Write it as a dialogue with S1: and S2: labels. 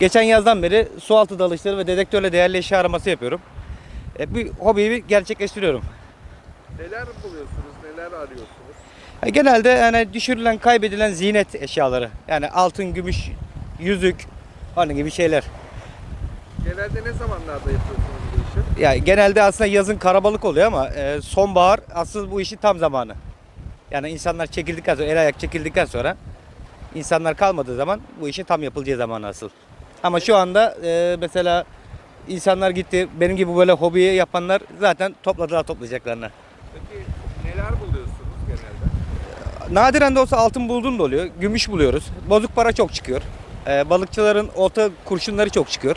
S1: Geçen yazdan beri su altı dalışları ve dedektörle değerli eşya araması yapıyorum. E, bir hobiyi gerçekleştiriyorum.
S2: Neler buluyorsunuz, neler arıyorsunuz?
S1: E, genelde yani düşürülen, kaybedilen ziynet eşyaları. Yani altın, gümüş, yüzük, onun gibi şeyler.
S2: Genelde ne zamanlarda yapıyorsunuz bu işi?
S1: Yani genelde aslında yazın karabalık oluyor ama e, sonbahar asıl bu işin tam zamanı. Yani insanlar çekildikten sonra, el ayak çekildikten sonra insanlar kalmadığı zaman bu işin tam yapılacağı zamanı asıl. Ama şu anda e, mesela insanlar gitti, benim gibi böyle hobiyi yapanlar zaten topladılar toplayacaklarını.
S2: Peki neler buluyorsunuz genelde?
S1: Nadiren de olsa altın bulduğum da oluyor, gümüş buluyoruz. Bozuk para çok çıkıyor. E, balıkçıların olta kurşunları çok çıkıyor.